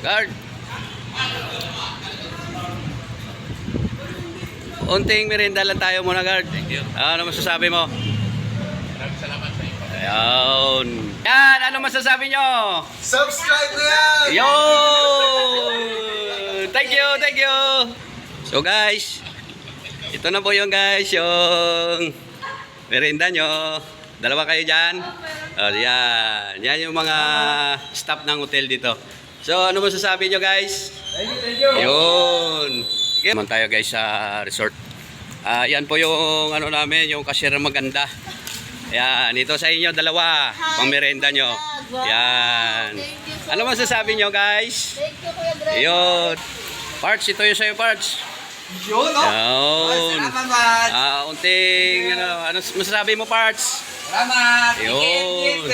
Guard. Unting merienda lang tayo muna, guard. Thank you. Ano masasabi mo? Maraming salamat sa inyo. Ayun. Yan, ano masasabi nyo? Subscribe na yan! Yun! Thank you, thank you! So guys, ito na po yung guys, yung merienda nyo. Dalawa kayo dyan. O, yan. Yan yung mga staff ng hotel dito. So, ano masasabi nyo guys? Thank you, thank you. Yun. Okay. Naman tayo guys sa resort. Ah, yan po yung ano namin, yung cashier na maganda. Yan, ito sa inyo dalawa, pang merenda nyo. Yan. Ano masasabi nyo guys? Thank you, Kuya Dre. Yun. Parts, ito yung sa'yo parts. Yun, no? Yun. Salamat, man. Ah, unting, ano, ano masasabi mo parts? Salamat. Yun.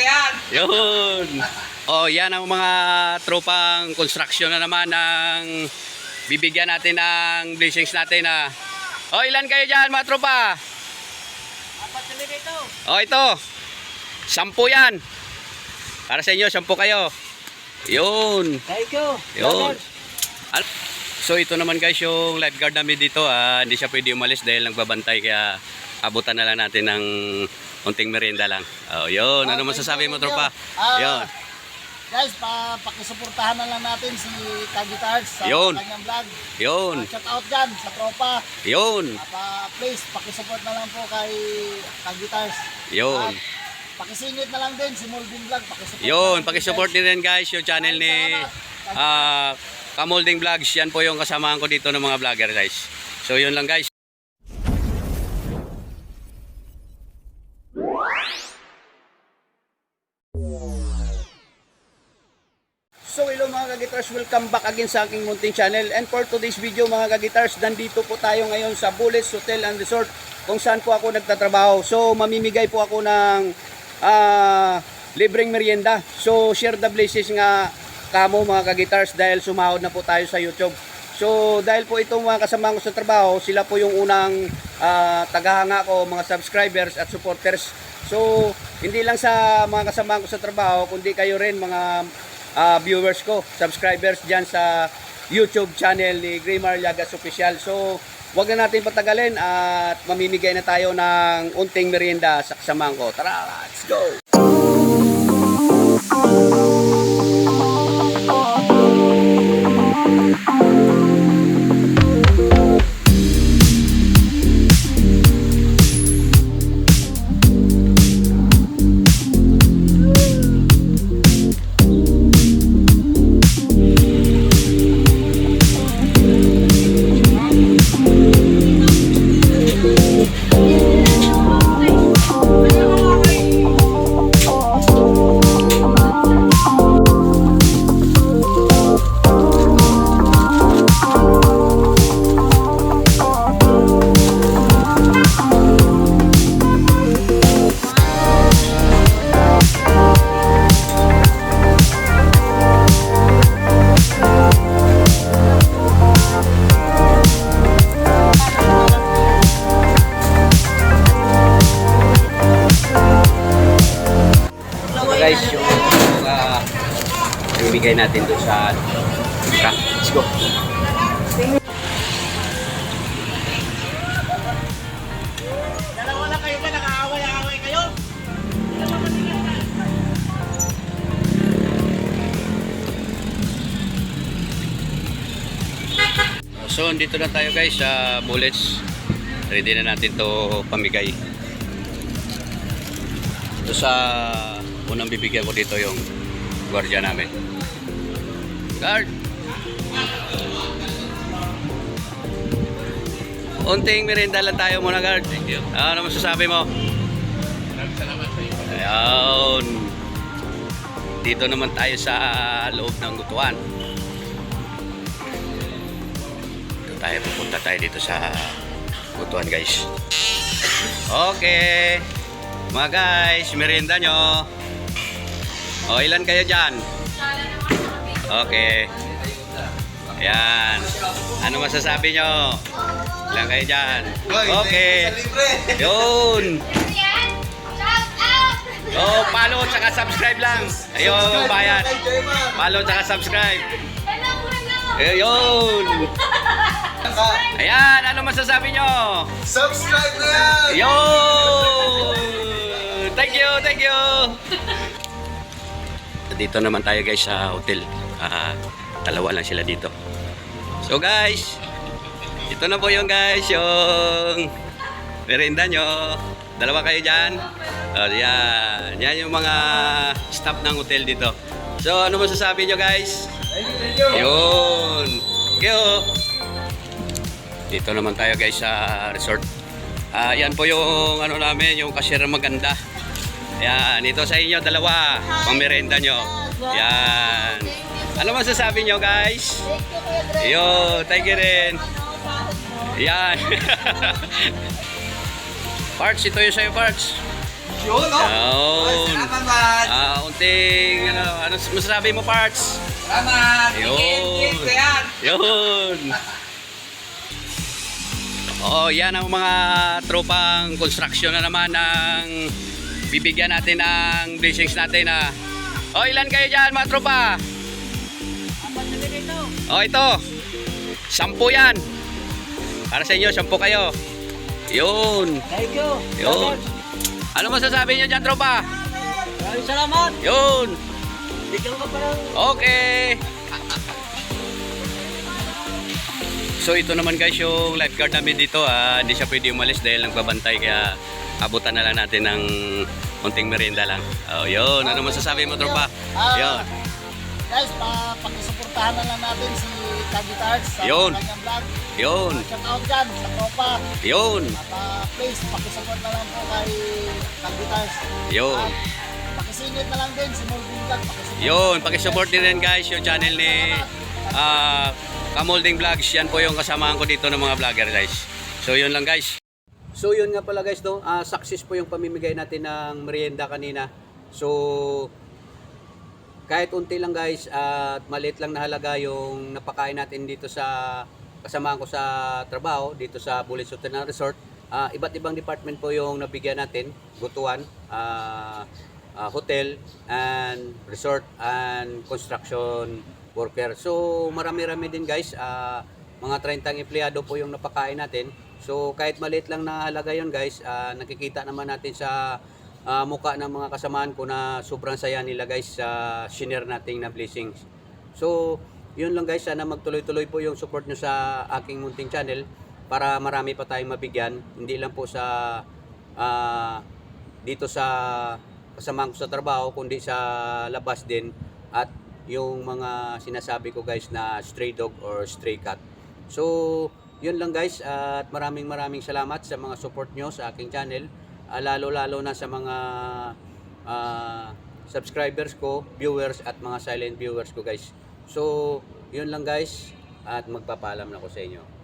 Yun. Oh, yan ang mga tropang construction na naman ng bibigyan natin ng blessings natin na. Oh, ilan kayo diyan, mga tropa? Apat kami dito. Oh, ito. Sampu yan. Para sa inyo, sampu kayo. Yun. Thank you. Yun. So ito naman guys yung lifeguard namin dito. Ah, hindi siya pwede umalis dahil nagbabantay kaya abutan na lang natin ng unting merienda lang. Oh, yun. Ano Ah, masasabi mo tropa? Ah, Yun. Guys, pa pakisuportahan na lang natin si Kagitars sa Yun. kanyang vlog. Yun. Uh, shout out dyan sa tropa. Yun. Uh, pa, please, pakisupport na lang po kay Kagitars. Yun. Pakisingit na lang din si Mulvin Vlog. Pakisupport Yun, pakisupport din, rin guys yung channel ni ah Kamolding Vlogs. Yan po yung kasamahan ko dito ng mga vlogger guys. So yun lang guys. Mga kagitars, welcome back again sa aking munting channel and for today's video mga kagitars, nandito po tayo ngayon sa Bullets Hotel and Resort kung saan po ako nagtatrabaho. So mamimigay po ako ng ah, libreng merienda. So share the blessings nga kamo mga kagitars dahil sumahod na po tayo sa YouTube. So dahil po itong mga kasama ko sa trabaho, sila po yung unang ah, tagahanga ko, mga subscribers at supporters. So hindi lang sa mga kasama ko sa trabaho, kundi kayo rin mga ah, viewers ko, subscribers dyan sa YouTube channel ni Grimar Llagas Official. So, wag na natin patagalin at mamimigay na tayo ng unting merienda sa kasamahan ko. Tara, let's go! Ibigay natin doon sa Tara, let's go. Dalawa lang kayo ba? Nakaaway-away kayo? So, dito na tayo guys sa bullets. Ready na natin to pamigay. Ito sa unang bibigyan ko dito yung gwardiya namin. Guard! Unting merienda lang tayo muna, guard. Thank you. Ano masasabi mo? Maraming salamat sa inyo. Ayun. Dito naman tayo sa loob ng gutuan. Dito tayo, pupunta tayo dito sa gutuan guys. Okay. Mga guys, merienda nyo. O, ilan kayo dyan? Okay. Ayan. Ano masasabi nyo? Ilan kayo dyan? Okay. Yun. Oh, follow at subscribe lang. Ayun, Jayman. Follow at subscribe. Hello, hello! Ayun. Ayan, ano masasabi nyo? Subscribe na yan! Ayun! Thank you, thank you! Dito naman tayo guys sa hotel. Ah, dalawa lang sila dito. So guys, ito na po yung guys, yung merienda nyo. Dalawa kayo dyan. Oh, yan. Yan yung mga staff ng hotel dito. So, ano masasabi nyo guys? Yun. Thank you. Dito naman tayo guys sa resort. Ah, yan po yung ano namin, yung cashier maganda. Yan, ito sa inyo dalawa, pang merenda nyo. Yan. Ano masasabi nyo guys? Yo, thank you rin. Yan. parts, ito yung sa'yo parts. Yun, no? Yun. Salamat! Ah, unting, ano, ano masasabi mo parts? Salamat! Yun. Yun. Oh, yan ang mga tropang construction na naman ng bibigyan natin ng blessings natin na. Oh, ilan kayo diyan mga tropa? Oh, ito. Sampu yan. Para sa inyo, sampu kayo. Yun. Thank you. Yun. Ano masasabi niyo diyan, tropa? Maraming salamat. Yun. Okay. So ito naman guys yung lifeguard namin dito ah, hindi siya pwede umalis dahil nagbabantay kaya abutan na lang natin ng konting merienda lang. Oh, yun. Ano masasabi mo tropa? Ah, Yun. Guys, pa pakisuportahan na lang natin si Kagitars sa Yun. kanyang vlog. Yun. Shout out dyan sa tropa. Yun. At ah, please, pakisupport na lang po kay Kagitars. Yun. At pakisingit na lang din si Molvin Vlog. Yun, pakisupport din rin guys yung channel ni ah Kamolding Vlogs. Yan po yung kasamahan ko dito ng mga vlogger guys. So yun lang guys. So yun nga pala guys, no? Ah, success po yung pamimigay natin ng merienda kanina. So kahit unti lang guys at maliit lang na halaga yung napakain natin dito sa kasamahan ko sa trabaho dito sa Bulis Hotel Resort. Ah, iba't ibang department po yung nabigyan natin, gutuan, ah, ah, hotel and resort and construction worker. So marami-rami din guys, ah, mga 30 empleyado po yung napakain natin. So kahit maliit lang na halaga yun guys, ah, nakikita naman natin sa ah, mukha ng mga kasamaan ko na sobrang saya nila guys sa shinare nating na blessings. So, yun lang guys, sana magtuloy-tuloy po yung support nyo sa aking munting channel para marami pa tayong mabigyan. Hindi lang po sa ah, dito sa kasamahan ko sa trabaho, kundi sa labas din at yung mga sinasabi ko guys na stray dog or stray cat. So, yun lang guys at maraming maraming salamat sa mga support nyo sa aking channel. Ah, lalo-lalo na sa mga ah, subscribers ko, viewers at mga silent viewers ko guys. So, yun lang guys at magpapaalam na ko sa inyo.